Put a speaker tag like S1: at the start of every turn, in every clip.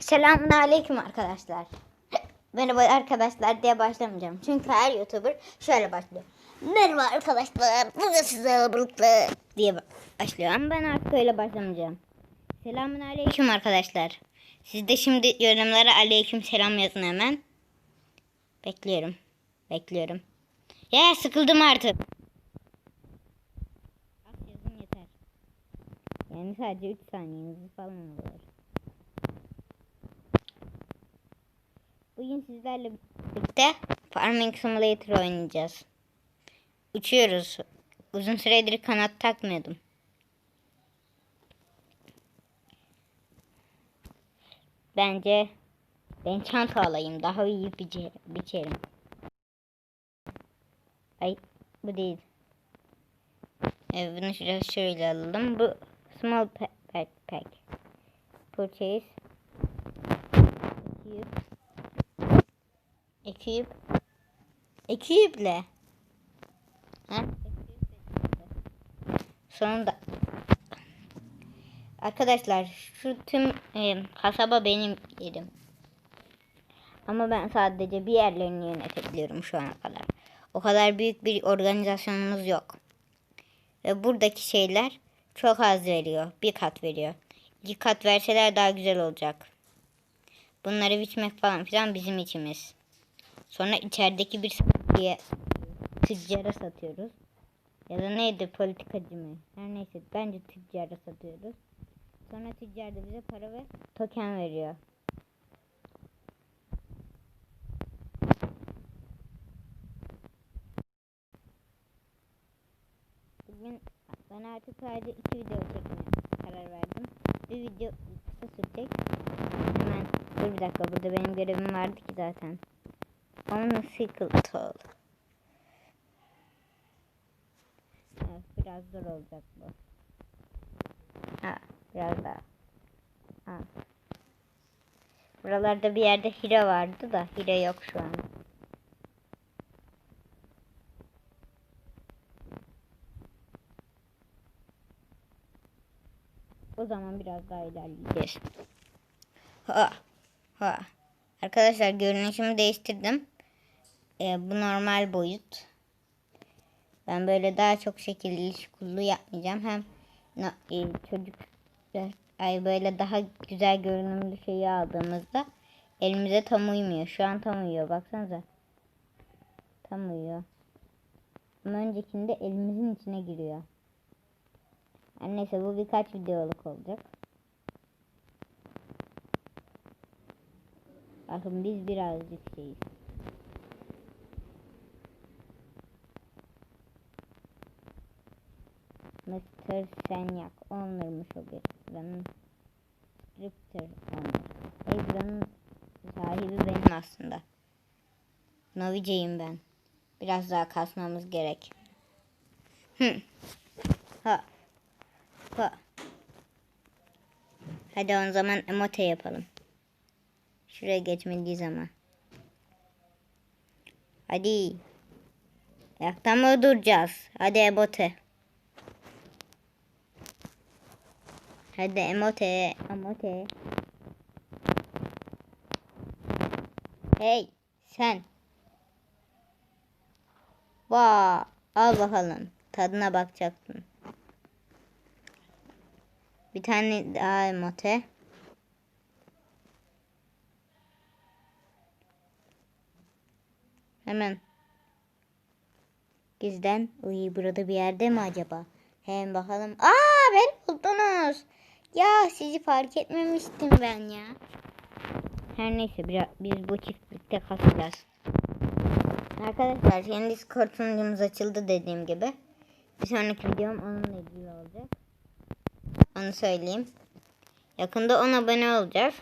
S1: Selamun aleyküm arkadaşlar. Merhaba arkadaşlar diye başlamayacağım. Çünkü her YouTuber şöyle başlıyor. Merhaba arkadaşlar. Bugün size birlikte diye başlıyor. Ama ben artık öyle başlamayacağım. Selamun aleyküm arkadaşlar. Siz de şimdi yorumlara aleyküm selam yazın hemen. Bekliyorum. Bekliyorum. Ya sıkıldım artık. Yani sadece 3 saniyeniz falan olur. Bugün sizlerle birlikte Farming Simulator oynayacağız. Uçuyoruz. Uzun süredir kanat takmıyordum. Bence ben çanta alayım. Daha iyi biçe- biçerim. Ay bu değil. Evet, bunu şöyle, şöyle alalım. Bu small pa- backpack. Purchase. Ekip. Ekiple. Ha? Sonunda. Arkadaşlar şu tüm e, kasaba benim yerim. Ama ben sadece bir yerlerini yönetebiliyorum şu ana kadar. O kadar büyük bir organizasyonumuz yok. Ve buradaki şeyler çok az veriyor. Bir kat veriyor. İki kat verseler daha güzel olacak. Bunları biçmek falan filan bizim içimiz. Sonra içerideki bir satıcıya, tüccara satıyoruz. Ya da neydi politikacı mı? Her neyse bence tüccara satıyoruz. Sonra tüccar da bize para ve token veriyor. Bugün ben artık sadece iki video çekmeye karar verdim. Bir video kısa sürecek. Hemen dur bir dakika burada benim görevim vardı ki zaten. Sickle Evet biraz zor olacak bu. Ha biraz daha. Ha. Buralarda bir yerde hile vardı da hile yok şu an. O zaman biraz daha ilerleyeceğiz. Ha. Ha. Arkadaşlar görünüşümü değiştirdim. Ee, bu normal boyut. Ben böyle daha çok şekilli şukullu yapmayacağım. Hem e, çocuk ay böyle daha güzel görünümlü şeyi aldığımızda elimize tam uymuyor. Şu an tam uyuyor. Baksanıza. Tam uyuyor. Ama öncekinde elimizin içine giriyor. Her neyse bu birkaç videoluk olacak. Bakın biz birazcık şeyiz. Mr. Senyak onurmuş o bir buranın scripter onur. Hey buranın sahibi benim aslında. Noviceyim ben. Biraz daha kasmamız gerek. Hı. Ha. Ha. Hadi o zaman emote yapalım. Şuraya geçmediği zaman. Hadi. Ayakta mı duracağız? Hadi emote. Hadi emote. Emote. Hey sen. Vaa. Al bakalım. Tadına bakacaksın. Bir tane daha emote. Hemen. Gizden. Uy burada bir yerde mi acaba? Hem bakalım. Aa beni buldunuz. Ya sizi fark etmemiştim ben ya. Her neyse biraz, biz bu çiftlikte kasacağız. Arkadaşlar yeni Discord sunucumuz açıldı dediğim gibi. Bir sonraki videom onunla ilgili olacak. Onu söyleyeyim. Yakında 10 abone olacağız.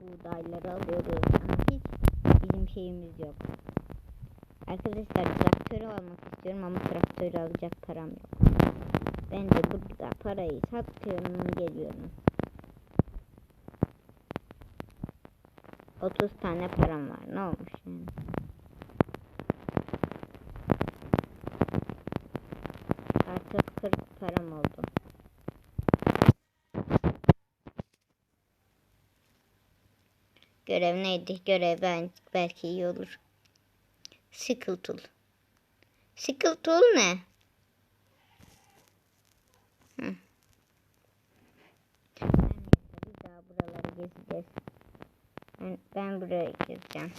S1: Buğdayları alıyoruz. Hiç bizim şeyimiz yok. Arkadaşlar traktörü almak istiyorum ama traktörü alacak param yok. Ben de burada parayı satıyorum geliyorum. 30 tane param var. Ne olmuş yani? Artık 40 param oldu. Görev neydi? Görev ben belki iyi olur. Sickle tool. Sickle tool ne? Hı. Bir daha buraları gezeceğiz. Ben, ben buraya gezeceğim.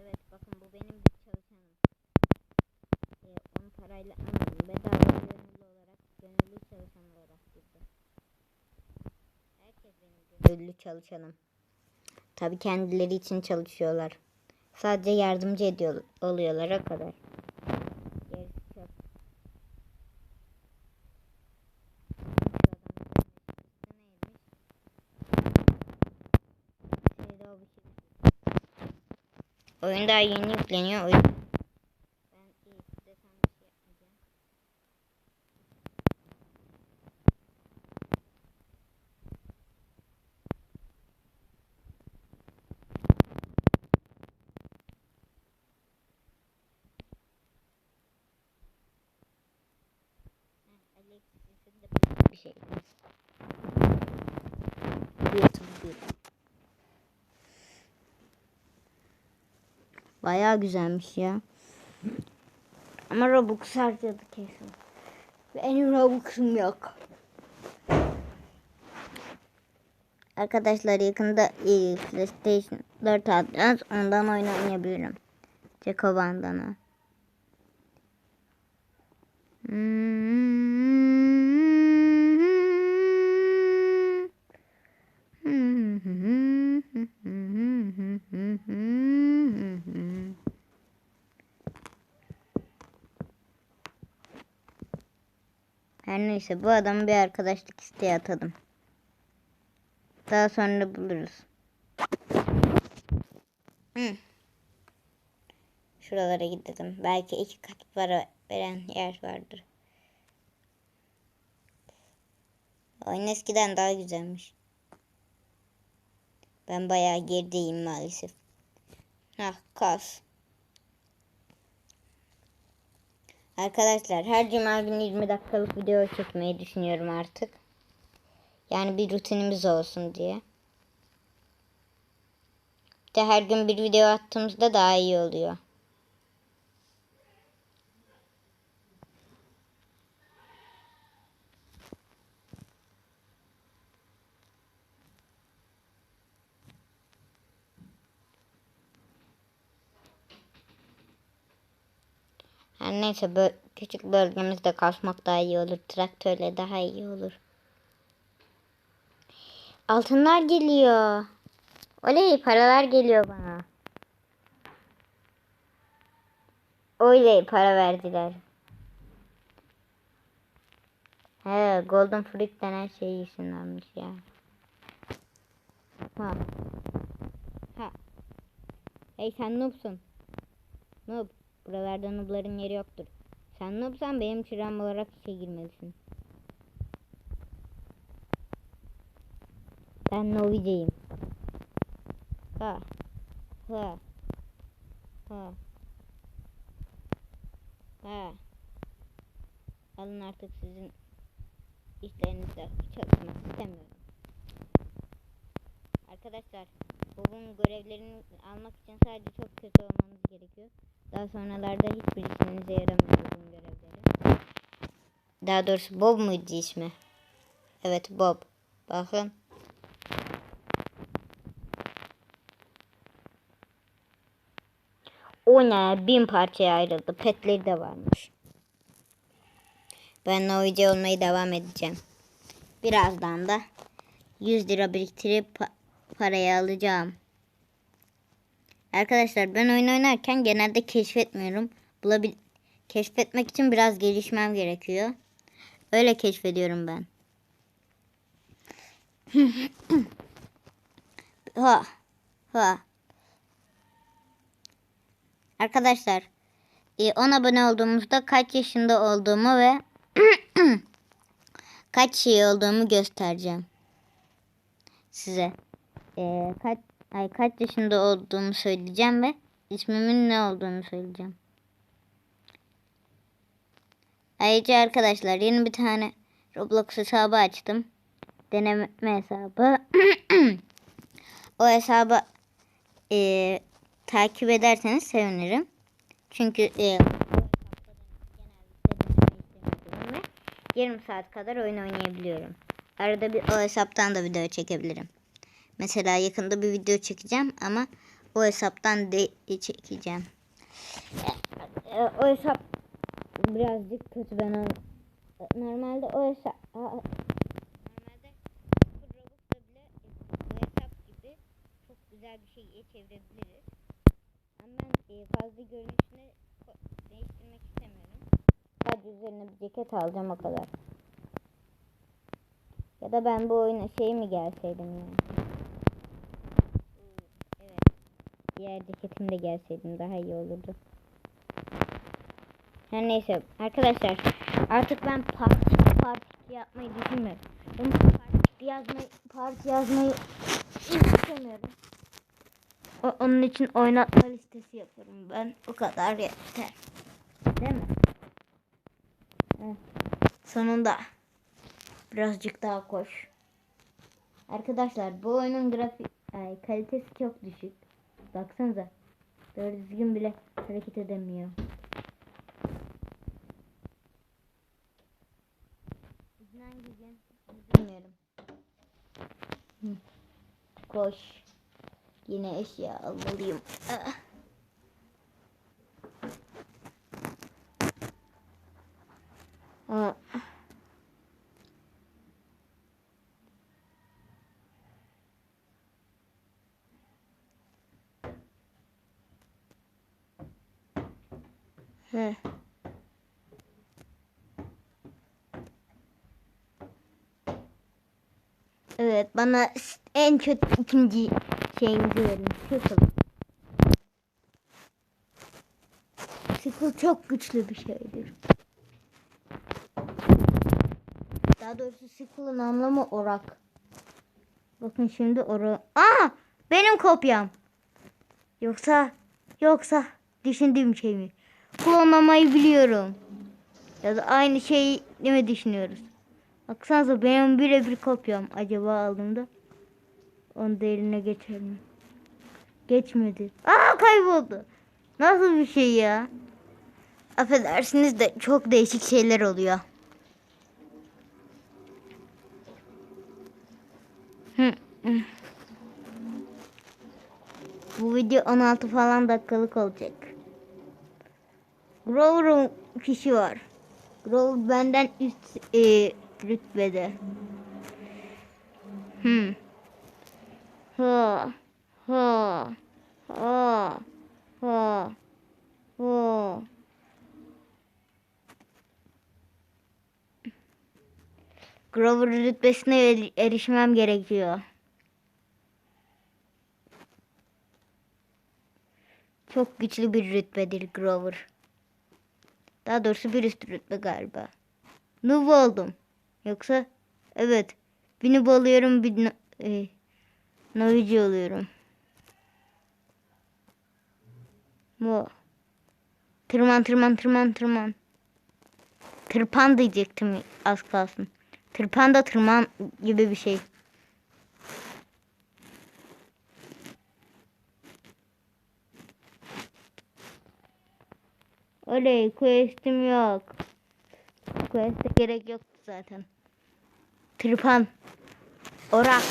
S1: Evet bakın bu benim bir çalışanım. Ee, onu parayla almadım. Bedava gönüllü olarak, gönüllü çalışan olarak girdi. Herkes benim gönüllü çalışanım. Tabii kendileri için çalışıyorlar. Sadece yardımcı ediyor oluyorlar o kadar. Şey. Oyun daha yeni yükleniyor. O yüzden ben iyi desem bir şey yapmayacağım. Heh, Alexis'in de böyle bir şey. YouTube değil. Bayağı güzelmiş ya. Ama Robux harcadı kesin. Benim Robux'um yok. Arkadaşlar yakında e, PlayStation 4 alacağız. Ondan oyun oynayabilirim. Ceko bandana. Her neyse bu adamı bir arkadaşlık isteği atadım. Daha sonra buluruz. Hı. Şuralara gidelim. Belki iki kat para veren yer vardır. Oyun eskiden daha güzelmiş. Ben bayağı gerideyim maalesef. Hah kas. Arkadaşlar her cuma günü 20 dakikalık video çekmeyi düşünüyorum artık. Yani bir rutinimiz olsun diye. Bir de her gün bir video attığımızda daha iyi oluyor. Her neyse bö küçük bölgemizde kasmak daha iyi olur. Traktörle daha iyi olur. Altınlar geliyor. Oley paralar geliyor bana. Oley para verdiler. He Golden Fruit'ten her şey isimlenmiş ya. Ha. Ha. Hey sen noobsun. Noob. Buralarda noobların yeri yoktur. Sen noobsan benim çırağım olarak işe girmelisin. Ben Noviceyim. Ha. Ha. Ha. Ha. Alın artık sizin işlerinizde çalışmak istemiyorum. Arkadaşlar babamın görevlerini almak için sadece çok kötü olmanız gerekiyor. Daha sonralarda hiçbir işinize yaramıyor babamın görevleri. Daha doğrusu Bob muydu ismi? Evet Bob. Bakın. O ne? Bin parçaya ayrıldı. Petleri de varmış. Ben Novice olmayı devam edeceğim. Birazdan da 100 lira biriktirip parayı alacağım. Arkadaşlar ben oyun oynarken genelde keşfetmiyorum. Bulabil keşfetmek için biraz gelişmem gerekiyor. Öyle keşfediyorum ben. ha. Ha. Arkadaşlar, e, 10 abone olduğumuzda kaç yaşında olduğumu ve kaç şey olduğumu göstereceğim. Size. E, kaç ay kaç yaşında olduğumu söyleyeceğim ve ismimin ne olduğunu söyleyeceğim. Ayrıca arkadaşlar yeni bir tane Roblox hesabı açtım. Deneme hesabı. o hesabı e, takip ederseniz sevinirim. Çünkü e, yarım saat kadar oyun oynayabiliyorum. Arada bir o hesaptan da video çekebilirim. Mesela yakında bir video çekeceğim ama o hesaptan de çekeceğim. E, o hesap birazcık kötü ben normalde o hesap normalde Robux'la bile o hesap gibi çok güzel bir şeye çevirebiliriz. Ama ben e, fazla görünüşünü değiştirmek istemiyorum. Sadece üzerine bir ceket alacağım o kadar. Ya da ben bu oyuna şey mi gelseydim ya? Evet. Diğer ceketimde gelseydim daha iyi olurdu. Her neyse arkadaşlar artık ben parti parti yapmayı düşünmüyorum. Ben parti yazmayı parti yazmayı istemiyorum. O, onun için oynatma listesi yaparım ben. O kadar yeter. Değil mi? Evet. Sonunda birazcık daha koş. Arkadaşlar bu oyunun grafik ay, kalitesi çok düşük. Baksanıza. Doğru düzgün bile hareket edemiyor. Bizim hangi gün bilmiyorum. Koş. Yine eşya almalıyım. Ah. Ah. Heh. Evet bana en kötü ikinci şeyinizi verin. Sıkıl. Sıkıl çok güçlü bir şeydir. Daha doğrusu sıkılın anlamı orak. Bakın şimdi orak. Aa! Benim kopyam. Yoksa yoksa düşündüğüm şey mi? Klonlamayı biliyorum. Ya da aynı değil mi düşünüyoruz? Baksanıza benim birebir kopyam. Acaba aldığımda onun değerine geçer mi? Geçmedi. Aa kayboldu. Nasıl bir şey ya? Affedersiniz de çok değişik şeyler oluyor. Bu video 16 falan dakikalık olacak. Grover'ın kişi var. Grover benden üst e, rütbede. Hmm. Ha. Ha. Ha. Ha. Ha. Grover rütbesine er- erişmem gerekiyor. Çok güçlü bir rütbedir Grover. Daha doğrusu bir üst rütbe galiba. Noob oldum. Yoksa evet. Bir noob oluyorum bir no, e, novici. Bu. Tırman tırman tırman tırman. Tırpan diyecektim az kalsın. Tırpan da tırman gibi bir şey. Oley questim yok. Quest'e gerek yoktu zaten. Tırpan. Orak.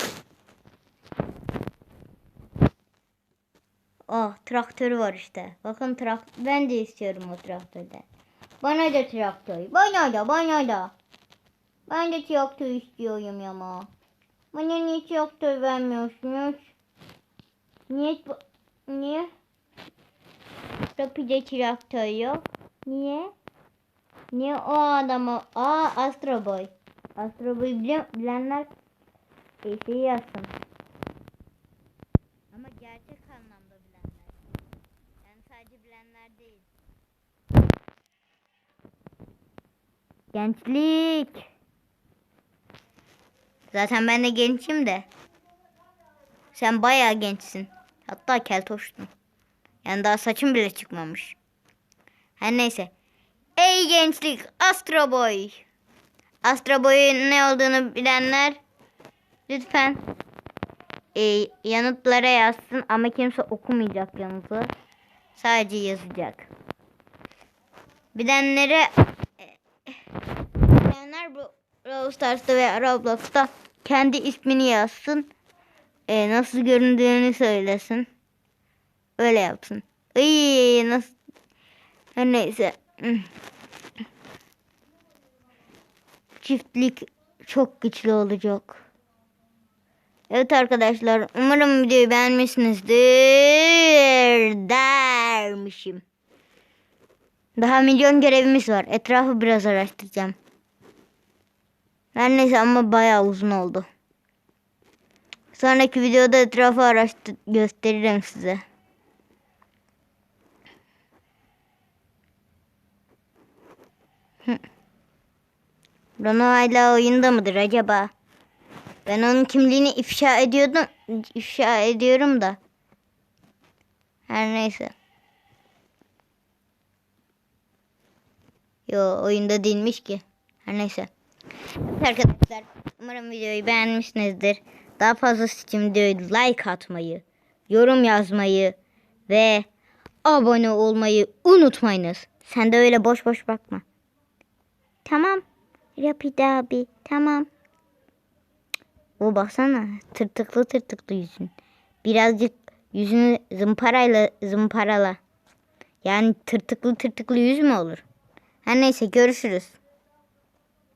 S1: Oh traktörü var işte. Bakın trak ben de istiyorum o traktörden. Bana da traktör. Bana da bana da. Ben de traktör istiyorum ama. Bana niye traktör vermiyorsunuz? Niye? Niye? Rapide traktör yok. Niye? Niye o adamı? Aa Astro Boy. Astro Boy biliyor, bilenler şeyi yazsın. Ama gerçek anlamda bilenler. Yani sadece bilenler değil. Gençlik. Zaten ben de gençim de. Sen bayağı gençsin. Hatta keltoştun. Yani daha saçın bile çıkmamış. Her neyse. Ey gençlik Astro Boy. Astro Boy'un ne olduğunu bilenler lütfen e, yanıtlara yazsın ama kimse okumayacak yanıtı. Sadece yazacak. Bilenlere e, bilenler bu Brawl Stars'ta ve Roblox'ta kendi ismini yazsın. E, nasıl göründüğünü söylesin. Öyle yapsın. İyi nasıl her neyse. Çiftlik çok güçlü olacak. Evet arkadaşlar umarım videoyu beğenmişsinizdir dermişim. Daha milyon görevimiz var. Etrafı biraz araştıracağım. Her neyse ama bayağı uzun oldu. Sonraki videoda etrafı araştır gösteririm size. Bruno hala oyunda mıdır acaba? Ben onun kimliğini ifşa ediyordum, ifşa ediyorum da. Her neyse. Yo oyunda değilmiş ki. Her neyse. Evet arkadaşlar umarım videoyu beğenmişsinizdir. Daha fazlası için videoyu like atmayı, yorum yazmayı ve abone olmayı unutmayınız. Sen de öyle boş boş bakma. Tamam. Rapid abi tamam. O baksana tırtıklı tırtıklı yüzün. Birazcık yüzünü zımparayla zımparala. Yani tırtıklı tırtıklı yüz mü olur? Her neyse görüşürüz.